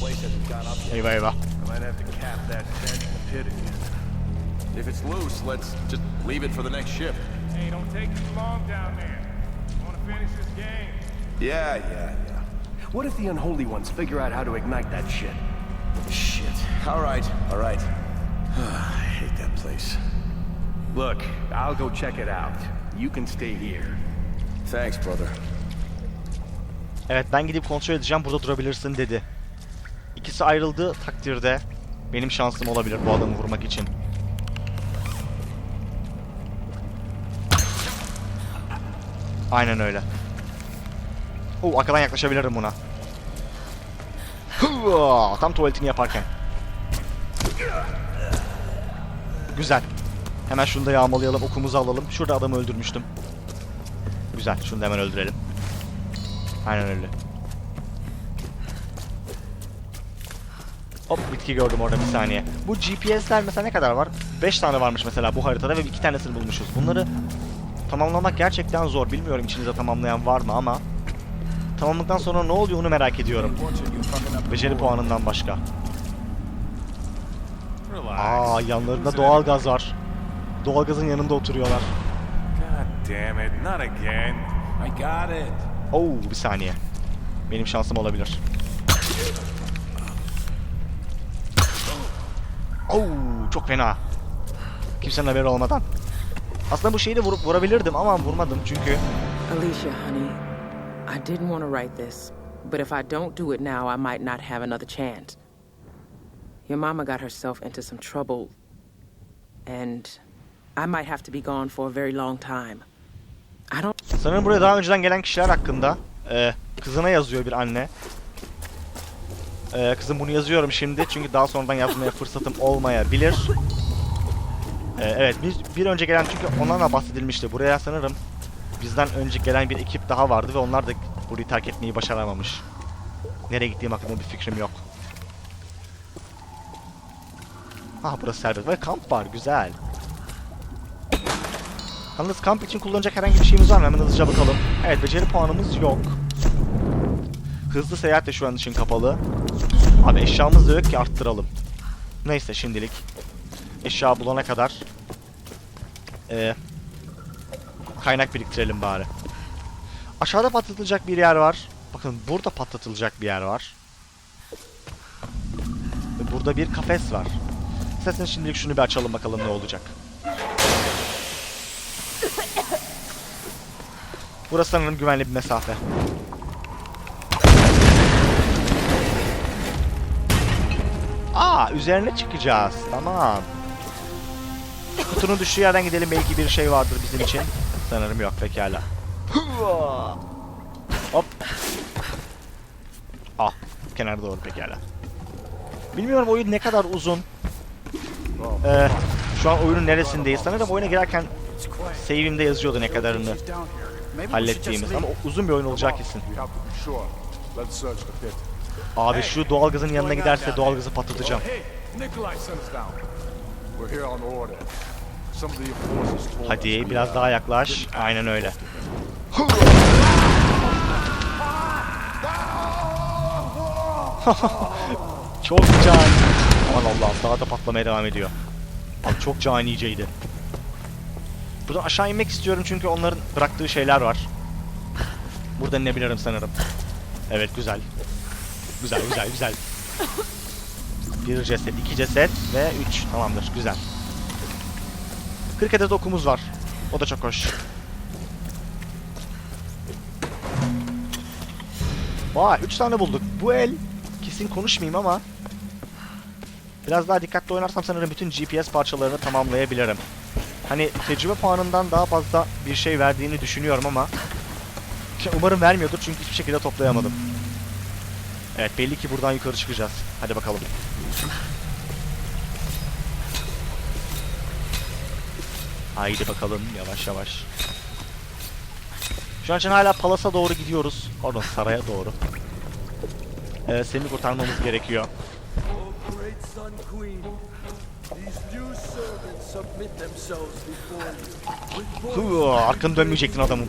place hasn't gone up yet. Eyvah eyvah. I might have to cap that tent in the pit again. If it's loose, let's just leave it for the next ship. Hey, don't take too long down there. Want to finish this game? Yeah, yeah, yeah. What if the unholy ones figure out how to ignite that shit? Shit. All right, all right. I hate that place. Look, I'll go check it out. You can stay here. Thanks, brother. Evet ben gidip kontrol edeceğim burada durabilirsin dedi. İkisi ayrıldığı takdirde benim şansım olabilir bu adamı vurmak için. Aynen öyle. Oo arkadan yaklaşabilirim buna. Tam tuvaletini yaparken. Güzel. Hemen şunu da yağmalayalım, okumuzu alalım. Şurada adamı öldürmüştüm. Güzel, şunu da hemen öldürelim. Aynen öyle. Hop bitki gördüm orada bir saniye. Bu GPS'ler mesela ne kadar var? 5 tane varmış mesela bu haritada ve 2 tanesini bulmuşuz. Bunları tamamlamak gerçekten zor. Bilmiyorum içinizde tamamlayan var mı ama tamamladıktan sonra ne oluyor onu merak ediyorum. Beceri puanından başka. Aa yanlarında doğal gaz var. Doğalgazın yanında oturuyorlar. Oo bir saniye. Benim şansım olabilir. Oo çok fena. Kimsenin haberi olmadan. Aslında bu şeyi de vurup vurabilirdim ama vurmadım çünkü Alicia, honey, I didn't want to write this, but if I don't do it now, I might not have another chance. Your mama got herself into some trouble, and I might have to be gone for a very long time. I don't. sanırım buraya daha önceden gelen kişiler hakkında e, kızına yazıyor bir anne. E, kızım bunu yazıyorum şimdi çünkü daha sonradan yazmaya fırsatım olmayabilir. E, evet bir, bir önce gelen çünkü ondan da bahsedilmişti. Buraya sanırım bizden önce gelen bir ekip daha vardı ve onlar da burayı terk etmeyi başaramamış. Nereye gittiğim hakkında bir fikrim yok. Ah burası serbest ve kamp var güzel. Yalnız kamp için kullanacak herhangi bir şeyimiz var mı? Hemen hızlıca bakalım. Evet beceri puanımız yok. Hızlı seyahat de şu an için kapalı. Abi eşyamız da yok ki arttıralım. Neyse şimdilik. Eşya bulana kadar. Ee, kaynak biriktirelim bari. Aşağıda patlatılacak bir yer var. Bakın burada patlatılacak bir yer var. Ve burada bir kafes var. İsterseniz şimdilik şunu bir açalım bakalım ne olacak. Burası sanırım güvenli bir mesafe. Üzerine çıkacağız. Tamam. Kutunun düştüğü yerden gidelim. Belki bir şey vardır bizim için. Sanırım yok. Pekala. Hop. Ah. Kenara doğru pekala. Bilmiyorum oyun ne kadar uzun. Ee, şu an oyunun neresindeyiz? Sanırım oyuna girerken save'imde yazıyordu ne kadarını hallettiğimiz. Ama uzun bir oyun olacak kesin. Abi şu doğalgazın yanına giderse doğalgazı patlatacağım. Hadi biraz daha yaklaş. Aynen öyle. çok cani. Aman Allah'ım daha da patlamaya devam ediyor. Abi çok caniceydi. Buradan aşağı inmek istiyorum çünkü onların bıraktığı şeyler var. Burada inebilirim sanırım. Evet güzel. Güzel güzel güzel. Bir ceset, iki ceset ve üç. Tamamdır güzel. 40 adet okumuz var. O da çok hoş. Vay 3 tane bulduk. Bu el kesin konuşmayayım ama biraz daha dikkatli oynarsam sanırım bütün GPS parçalarını tamamlayabilirim. Hani tecrübe puanından daha fazla bir şey verdiğini düşünüyorum ama umarım vermiyordur çünkü hiçbir şekilde toplayamadım. Evet belli ki buradan yukarı çıkacağız. Hadi bakalım. Haydi bakalım yavaş yavaş. Şu an için hala Palas'a doğru gidiyoruz. Pardon saraya doğru. Ee, seni kurtarmamız gerekiyor. Hıı, arkanı dönmeyecektin adamın.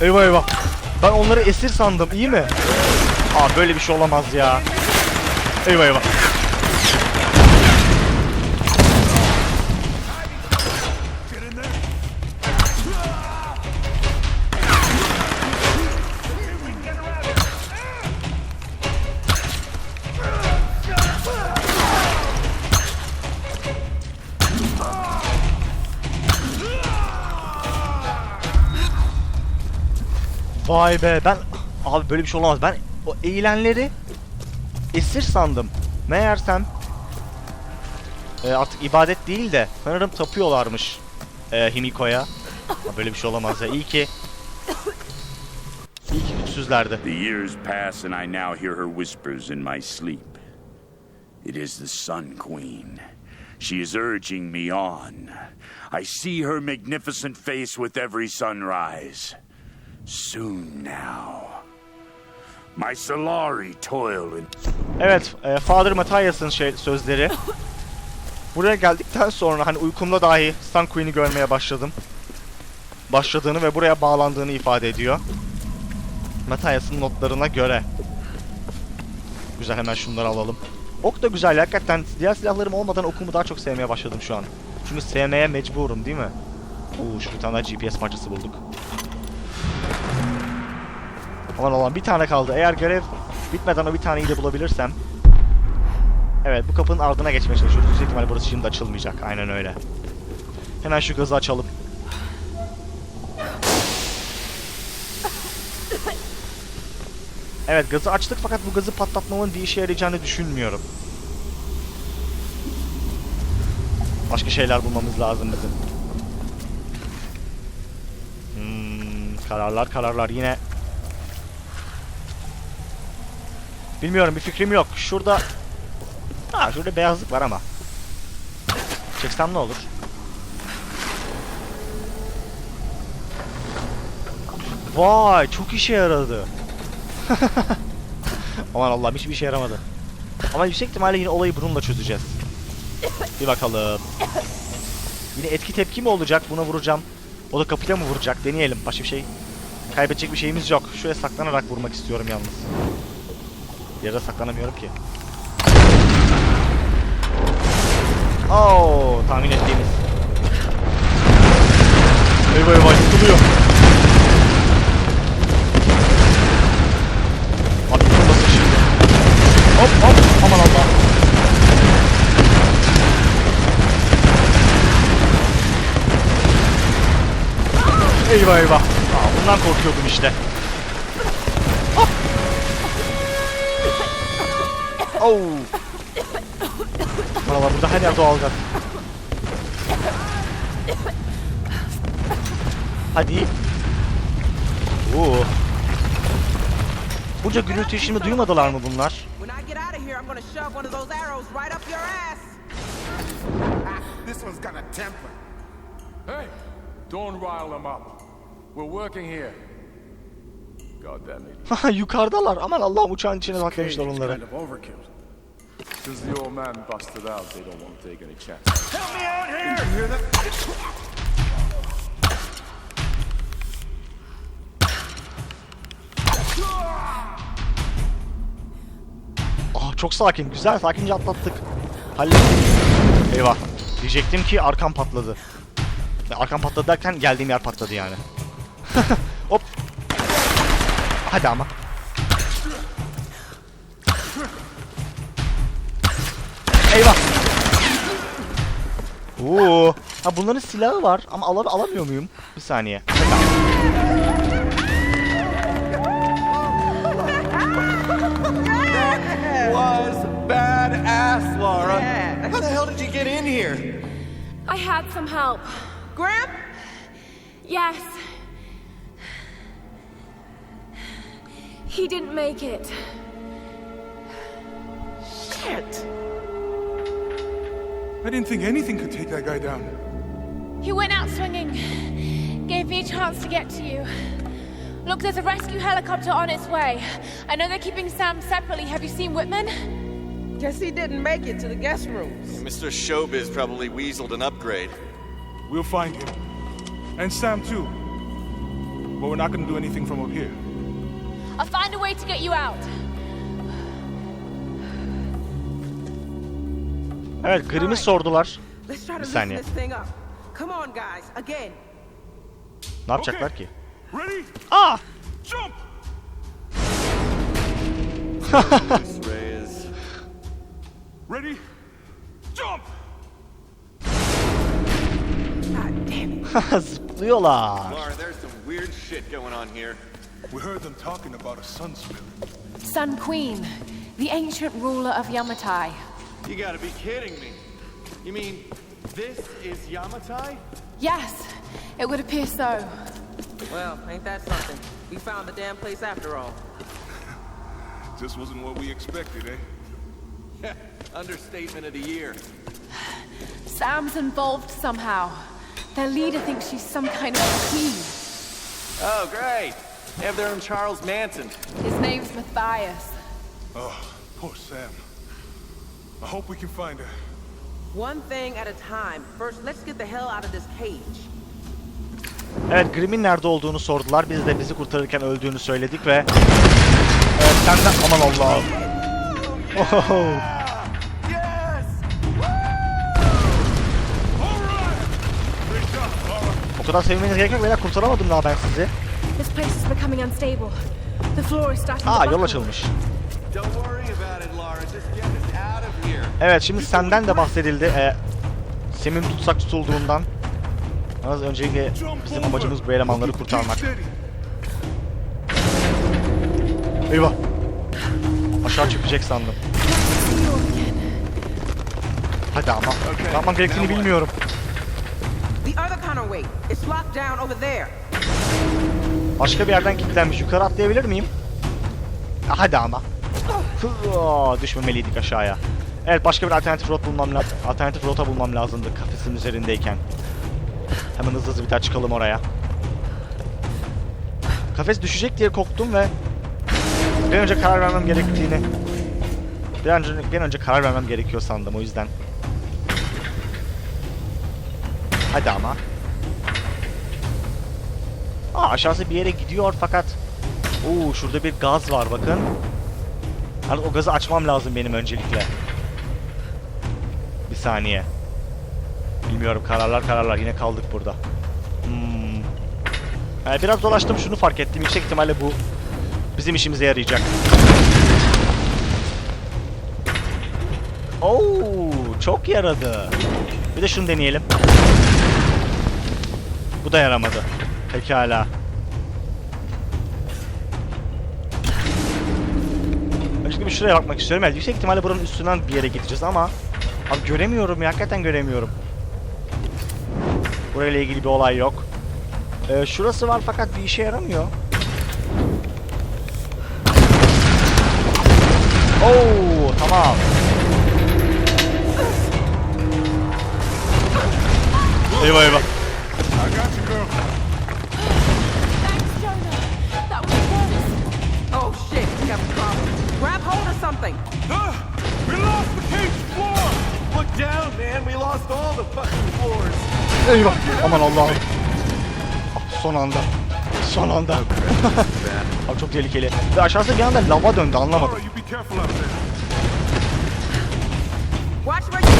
Eyvah eyvah. Ben onları esir sandım iyi mi? Aa böyle bir şey olamaz ya. Eyvah eyvah. Vay be ben abi böyle bir şey olamaz. Ben o eğilenleri esir sandım. Meğersem e, artık ibadet değil de sanırım tapıyorlarmış e, Himiko'ya. Böyle bir şey olamaz ya. İyi ki iyi ki güçsüzlerdi. The years pass, and I now hear her whispers in my sleep. It is the Sun Queen. She is urging me on. I see her magnificent face with every sunrise. Soon now. My Solari toil in Evet, e, Father Matthias'ın şey sözleri. Buraya geldikten sonra hani uykumda dahi Sun Queen'i görmeye başladım. Başladığını ve buraya bağlandığını ifade ediyor. Matthias'ın notlarına göre. Güzel hemen şunları alalım. Ok da güzel hakikaten. Diğer silahlarım olmadan okumu daha çok sevmeye başladım şu an. Çünkü sevmeye mecburum değil mi? Oo şu bir tane GPS parçası bulduk. Aman Allah'ım bir tane kaldı. Eğer görev bitmeden o bir taneyi de bulabilirsem. Evet bu kapının ardına geçmeye çalışıyoruz. Yüksek ihtimalle burası şimdi açılmayacak. Aynen öyle. Hemen şu gazı açalım. Evet gazı açtık fakat bu gazı patlatmamın bir işe yarayacağını düşünmüyorum. Başka şeyler bulmamız lazım bizim. Hmm, kararlar kararlar yine Bilmiyorum bir fikrim yok. Şurada... Ha şurada beyazlık var ama. Çeksem ne olur? Vay çok işe yaradı. Aman Allah'ım hiçbir işe yaramadı. Ama yüksek ihtimalle yine olayı bununla çözeceğiz. Bir bakalım. Yine etki tepki mi olacak? Buna vuracağım. O da kapıya mı vuracak? Deneyelim. Başka bir şey kaybedecek bir şeyimiz yok. Şuraya saklanarak vurmak istiyorum yalnız. Yere saklanamıyorum ki. Oo, tahmin ettiğimiz. Eyvah eyvah yıkılıyor. Abi yıkılmasın şimdi. Hop hop aman Allah. Eyvah eyvah. Aa, bundan korkuyordum işte. Oh. Valla burada her yer doğalgaz. Hadi. Oo. Bunca gürültüyü şimdi duymadılar mı bunlar? This one's got a temper. Hey, don't rile them up. We're working here. Haha yukarıdalar. Aman Allah'ım uçağın içine saklamışlar onları. Aa çok sakin. Güzel sakince atlattık. Hallettik. Eyvah. Diyecektim ki arkam patladı. Arkam patladı derken geldiğim yer patladı yani. Hop. Hadi ama. Eyvah. Oo. Ha bunların silahı var ama ala alamıyor muyum? Bir saniye. was badass, Laura. How the hell did you get in here? I had some help. Gramp? Yes. He didn't make it. Shit. I didn't think anything could take that guy down. He went out swinging. Gave me a chance to get to you. Look, there's a rescue helicopter on its way. I know they're keeping Sam separately. Have you seen Whitman? Guess he didn't make it to the guest rooms. Mr. Showbiz probably weaseled an upgrade. We'll find him. And Sam, too. But we're not gonna do anything from up here. I'll find a way to get you out. Evet Grimm'i sordular. Bir saniye. this thing up. Come on, guys. Again. Ne yapacaklar ki? Reyes. Ready? Jump! Zıplıyorlar. Laura, there's some weird shit going on here. We heard them talking about a sun spirit. Sun Queen, the ancient ruler of Yamatai. You gotta be kidding me. You mean this is Yamatai? Yes, it would appear so. Well, ain't that something? We found the damn place after all. This wasn't what we expected, eh? Understatement of the year. Sam's involved somehow. Their leader thinks she's some kind of queen. Oh, great. Have their own Charles Manson. His name's Matthias. Oh, poor Sam. I hope we can find her. One thing at a time. First, let's get the hell out of this cage. Evet Grimm'in nerede olduğunu sordular. Biz de bizi kurtarırken öldüğünü söyledik ve... Evet senden... Aman Allah'ım. Oho. Yes! All right! Great job, Laura. O kadar sevmeniz gerek yok. Beyler kurtaramadım daha ben sizi. Place is becoming unstable. The floor is starting to Aa yol açılmış. Don't worry about it, Laura. Just get us out of here. Evet şimdi senden de bahsedildi. Ee, Sem'in tutsak tutulduğundan. Az öncelikle bizim amacımız bu elemanları kurtarmak. Eyvah. Aşağı çökecek sandım. Hadi ama. Ne yapmam gerektiğini bilmiyorum. The other counterweight. It's locked down over there. Başka bir yerden kilitlenmiş. Yukarı atlayabilir miyim? Hadi ama. Hıa, Düşmemeliydik aşağıya. Evet başka bir alternatif rota bulmam lazım. Alternatif rota bulmam lazımdı kafesin üzerindeyken. Hemen hızlı hızlı bir daha çıkalım oraya. Kafes düşecek diye korktum ve bir önce karar vermem gerektiğini bir önce, bir önce karar vermem gerekiyor sandım o yüzden. Hadi ama. Aa aşağısı bir yere gidiyor fakat Oo şurada bir gaz var bakın. Hani o gazı açmam lazım benim öncelikle. Bir saniye. Bilmiyorum kararlar kararlar yine kaldık burada. Hmm. Yani biraz dolaştım şunu fark ettim. Yüksek ihtimalle bu bizim işimize yarayacak. Oo çok yaradı. Bir de şunu deneyelim. Bu da yaramadı. Pekala. Bir şuraya bakmak istiyorum. Evet, yüksek ihtimalle buranın üstünden bir yere gideceğiz ama abi göremiyorum ya, hakikaten göremiyorum. Burayla ilgili bir olay yok. Ee, şurası var fakat bir işe yaramıyor. Oo, tamam. Eyvah eyvah. Down, man. We lost all the fucking floors. Eyvah. Aman Allah'ım. Ah, Son anda. Son anda. Abi çok tehlikeli. Ve aşağısı bir anda lava döndü anlamadım. Laura, you be careful out there. Watch where you...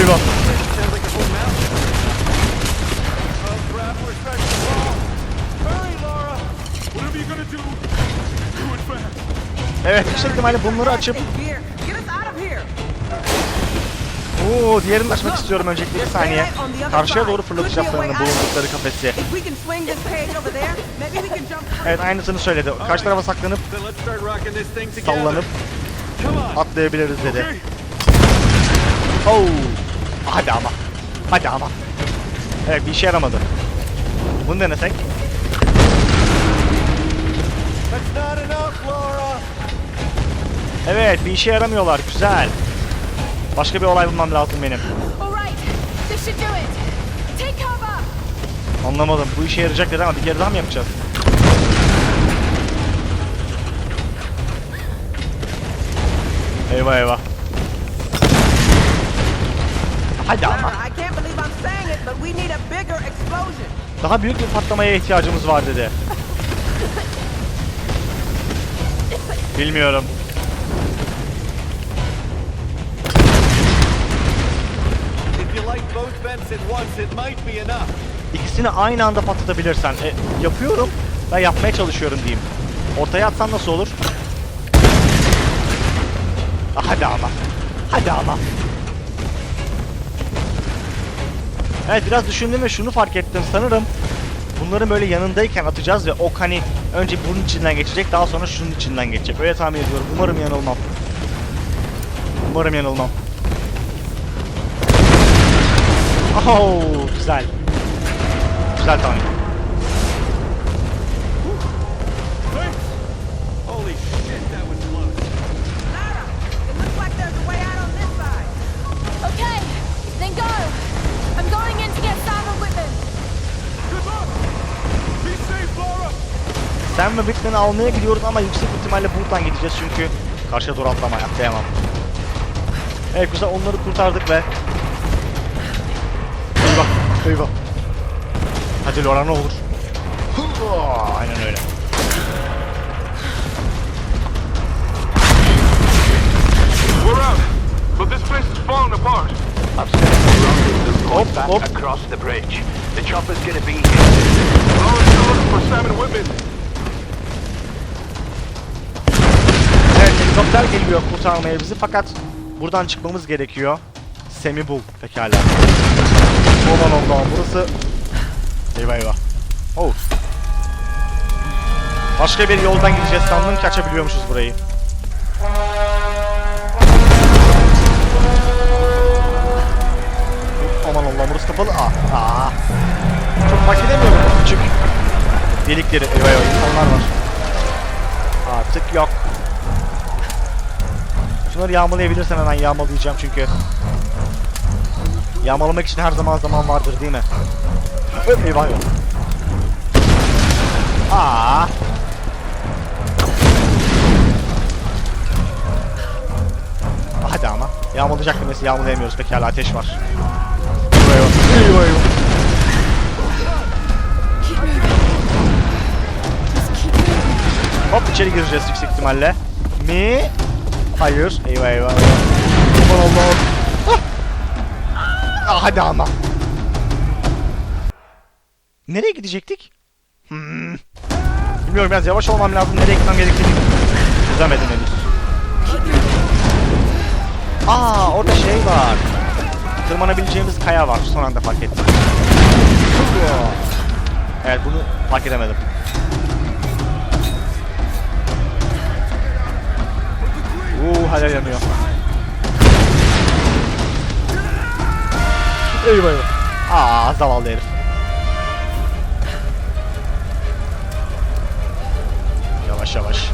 Eyvah. Sounds like a whole mountain. Oo, diğerini açmak istiyorum öncelikle bir saniye. Karşıya doğru fırlatacaklarını bulundukları kafesi. Evet aynısını söyledi. Karşı tarafa saklanıp sallanıp atlayabiliriz dedi. Oo. Hadi ama. Hadi ama. Evet bir işe yaramadı. Bunu denesek. Evet bir işe yaramıyorlar. Güzel. Başka bir olay bulmam lazım benim. All right, this should do it. Take cover. Anlamadım. Bu işe yarayacak dedi ama bir kere daha mı yapacağız? Eyvah eyvah. Hadi ama. Daha büyük bir patlamaya ihtiyacımız var dedi. Bilmiyorum. İkisini aynı anda patlatabilirsen. E, yapıyorum. Ben yapmaya çalışıyorum diyeyim. Ortaya atsan nasıl olur? Ah, Hadi ama. Hadi ama. Evet biraz düşündüm ve şunu fark ettim sanırım. Bunların böyle yanındayken atacağız ve ok hani önce bunun içinden geçecek daha sonra şunun içinden geçecek. Öyle tahmin ediyorum. Umarım yanılmam. Umarım yanılmam. Going in to get Sam and Whitman. Good luck! Be safe, Laura! Sam ve Whitman'ı almaya gidiyoruz ama yüksek ihtimalle buradan gideceğiz çünkü karşıya doğru atlama atlayamam. Evet güzel onları kurtardık ve Eyvah Hadi Laura ne olur Aynen öyle We're out, but this place is falling apart. Hop hop Across the bridge. The chopper's gonna be here. Still looking for Sam and Whitman. Evet helikopter geliyor kurtarmaya bizi fakat buradan çıkmamız gerekiyor Sam'i bul pekala Aman Allah'ım burası. Eyvah eyvah. Oh Başka bir yoldan gideceğiz sandım ki açabiliyormuşuz burayı. Aman Allah'ım burası kapalı. Aa, aa. Çok fark edemiyorum küçük Delikleri. Eyvah eyvah insanlar var. Artık yok. Şunları yağmalayabilirsem hemen yağmalayacağım çünkü Yağmalamak için her zaman zaman vardır değil mi? Eyvah yok. Aa. Hadi ama. Yağmalayacaktım mesela yağmalayamıyoruz. Pekala ateş var. Eyvah. Eyvah eyvah. Hop içeri gireceğiz yüksek ihtimalle. Mi? Hayır. Eyvah eyvah. eyvah. Aman Allah'ım. Ah! Ah, hadi ama. Nereye gidecektik? Hmm. Bilmiyorum biraz yavaş olmam lazım. Nereye gitmem gerektiğini çözemedim henüz. Aa orada şey var. Tırmanabileceğimiz kaya var. Son anda fark ettim. Evet bunu fark edemedim. Uuu hala yanıyor. Eyvah eyvah. Aa zavallı herif. Yavaş yavaş.